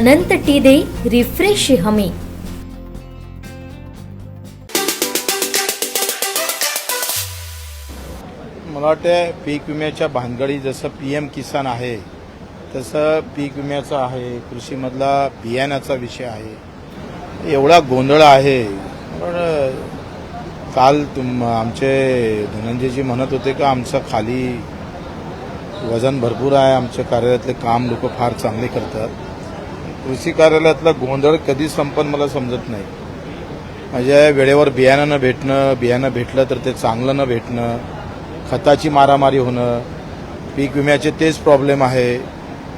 अनंत T दे refresh हमी. मला वाटतं पीक विम्याच्या भानगडी जसं पी एम किसान आहे तसं पीक विम्याचं आहे कृषीमधला बियाण्याचा विषय आहे. एवढा गोंधळ आहे. पण काल तुम आमचे धनंजयजी म्हणत होते का आमचं खाली वजन भरपूर आहे आमच्या कार्यालयातले काम लोक फार चांगले करतात. कृषी कार्यालयातला गोंधळ कधी संपन मला समजत नाही. म्हणजे वेळेवर बियाणं न भेटणं बियाणं भेटलं तर ते चांगलं न भेटणं खताची मारामारी होणं पीक विम्याचे तेच प्रॉब्लेम आहे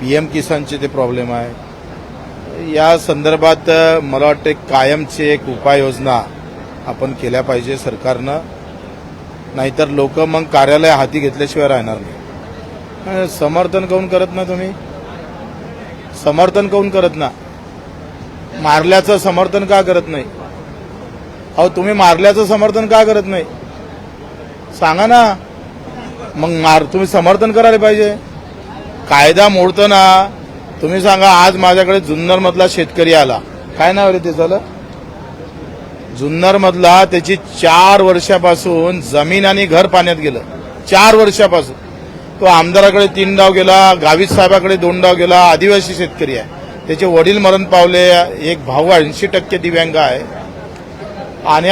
पी एम किसानचे ते प्रॉब्लेम आहे. या संदर्भात मला वाटते कायमची एक उपाययोजना आपण केल्या पाहिजे सरकारनं. नाहीतर लोक मग कार्यालय हाती घेतल्याशिवाय राहणार नाही. समर्थन काऊन करत ना तुम्ही? समर्थन काऊन करत ना? मारल्याचं समर्थन का करत नाही? अहो तुम्ही मारल्याचं समर्थन का करत नाही? सांगा ना. मग मार तुम्ही समर्थन करायला पाहिजे. कायदा मोडताना तुम्ही सांगा आज माझ्याकडे जुन्नरमधला शेतकरी आला. काय नाव रे ते झालं जुन्नरमधला त्याची चार वर्षापासून जमीन आणि घर पाण्यात गेलं. चार वर्षापासून. तो आमदाराकडे तीन डाव गेला गावित साहेबाकडे दोन डाव गेला आदिवासी शेतकरी आहे. त्याचे वडील मरण पावले एक भाऊ ऐंशी टक्के दिव्यांग आहे. आणि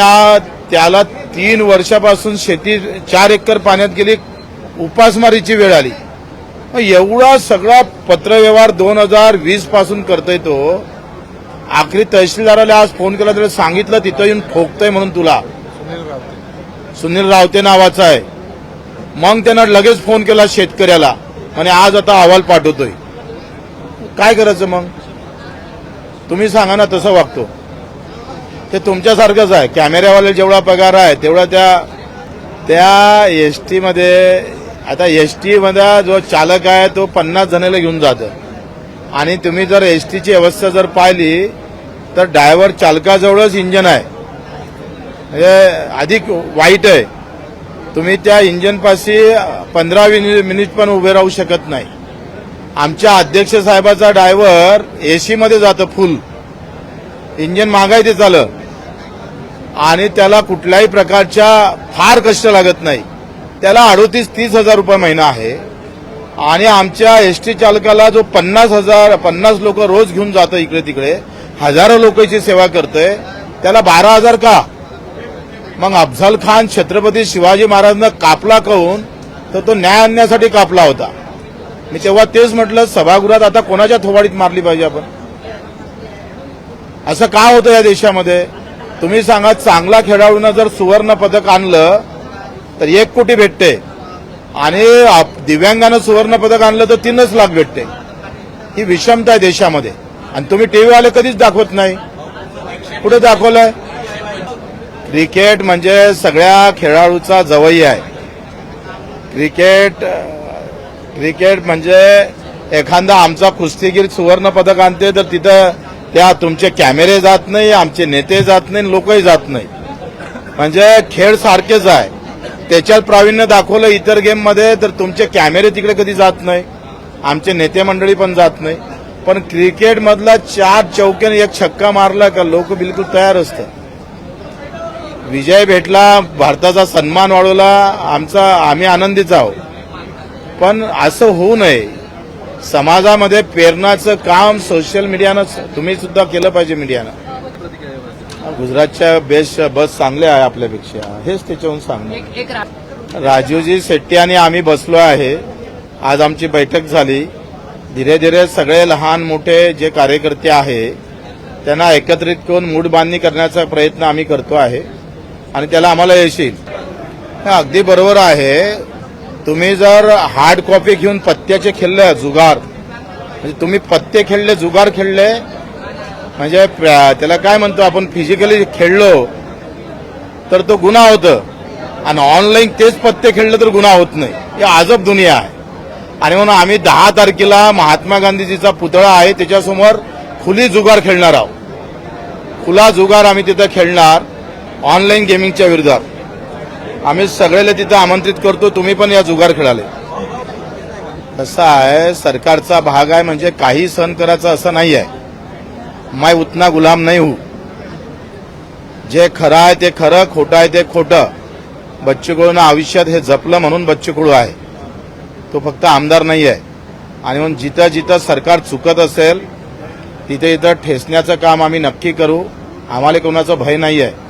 त्याला तीन वर्षापासून शेती चार एकर पाण्यात गेली उपासमारीची वेळ आली. मग एवढा सगळा पत्रव्यवहार दोन हजार वीसपासून करतोय तो. आखरी तहसीलदाराला आज फोन केला तर सांगितलं तिथं येऊन ठोकतोय म्हणून तुला. सुनील रावते नावाचा आहे. मग त्यानं लगेच फोन केला शेतकऱ्याला. आणि आज आता अहवाल पाठवतोय. काय करायचं मग? तुम्ही सांगा ना तसं वागतो. ते तुमच्यासारखंच आहे. कॅमेऱ्यावाले जेवढा पगार आहे तेवढा त्या त्या एस टीमध्ये आता एस टीमध्ये जो चालक आहे तो पन्नास जणांना घेऊन जातो. आणि तुम्ही जर एस टीची व्यवस्था जर पाहिली तर ड्रायव्हर चालकाजवळच इंजन आहे. म्हणजे अधिक वाईट आहे. तुम्ही त्या इंजनपाशी पंधरा मिनिट पण उभे राहू शकत नाही. आमच्या अध्यक्ष साहेबाचा ड्रायव्हर ए सीमध्ये जातं फुल. इंजन मागाय ते चालं आणि त्याला कुठल्याही प्रकारच्या फार कष्ट लागत नाही. त्याला अडोतीस तीस हजार रुपये महिना आहे. आणि आमच्या एस टी चालकाला जो पन्नास हजार पन्नास लोक रोज घेऊन जातं इकडे तिकडे हजारो लोकांची सेवा करतोय. त्याला बारा हजार का? मग अफझल खान छत्रपती शिवाजी महाराजांना कापला कहून तर तो न्याय आणण्यासाठी कापला होता. मी तेव्हा तेच म्हटलं सभागृहात आता कोणाच्या थोबाडीत मारली पाहिजे आपण? असं का होतं या देशामध्ये? तुम्ही सांगा चांगला खेळाडूनं जर सुवर्ण पदक आणलं तर एक कोटी भेटते. आणि आप- दिव्यांगानं सुवर्ण पदक आणलं तर तीनच लाख भेटते. ही विषमता आहे देशामध्ये. आणि तुम्ही टीव्हीवाले कधीच दाखवत नाही. कुठे दाखवलंय? क्रिकेट म्हणजे सगळ्या खेळाडूचा जवई आहे. क्रिकेट क्रिकेट म्हणजे एखादा आमचा कुस्तीगीर सुवर्ण पदक आणते तर तिथं त्या तुमचे कॅमेरे जात नाही आमचे नेते जात नाही लोकही जात नाही. म्हणजे खेळ सारखेच आहे. त्याच्यात प्रावीण्य दाखवलं इतर गेममध्ये तर तुमचे कॅमेरे तिकडे कधी जात नाही. आमचे नेते मंडळी पण जात नाही. पण क्रिकेटमधला चार चौक्याने एक छक्का मारला का लोक बिलकुल तयार असतात. विजय भेटला भारताचा सन्मान वाढवला आमचा आम्ही आनंदीच आहोत. पण असं होऊ नये. समाजामध्ये प्रेरणाचं काम सोशल मीडियानं तुम्ही सुद्धा केलं पाहिजे मीडियानं गुजरातच्या बेस्ट बस चांगल्या आहे आपल्यापेक्षा. हेच त्याच्याहून सांगणं. राजीवजी शेट्टी आणि आम्ही बसलो आहे. आज आमची बैठक झाली. धीरे धीरे सगळे लहान मोठे जे कार्यकर्ते आहे त्यांना एकत्रित करून मूड बांधणी करण्याचा प्रयत्न आम्ही करतो आहे. आणि त्याला आम्हाला यश येईल अगदी बरोबर आहे. तुम्ही जर हार्ड कॉपी घेऊन पत्त्याचे खेळले जुगार म्हणजे तुम्ही पत्ते खेळले जुगार खेळले म्हणजे त्याला काय म्हणतो आपण फिजिकली खेळलो तर तो गुन्हा होतं. आणि ऑनलाईन तेच पत्ते खेळलं तर गुन्हा होत नाही. ही आजब दुनिया आहे. आणि म्हणून आम्ही दहा तारखेला महात्मा गांधीजीचा पुतळा आहे त्याच्यासमोर खुली जुगार खेळणार आहोत. खुला जुगार आम्ही तिथं खेळणार. ऑनलाईन गेमिंगच्या विरोधात आम्ही सगळ्याला तिथं आमंत्रित करतो तुम्ही पण या जुगार खेळाले. कसं आहे सरकारचा भाग आहे म्हणजे काही सहन करायचं असं नाही आहे. माय उतना गुलाम नाही हूं. जे खरं आहे ते खरं खोटं आहे ते खोटं. बच्चू आयुष्यात हे जपलं म्हणून बच्चू आहे. तो फक्त आमदार नाही आहे. आणि म्हणून जिथं जिथं सरकार चुकत असेल तिथे इथं ठेचण्याचं काम आम्ही नक्की करू. आम्हाला कोणाचं भय नाही आहे.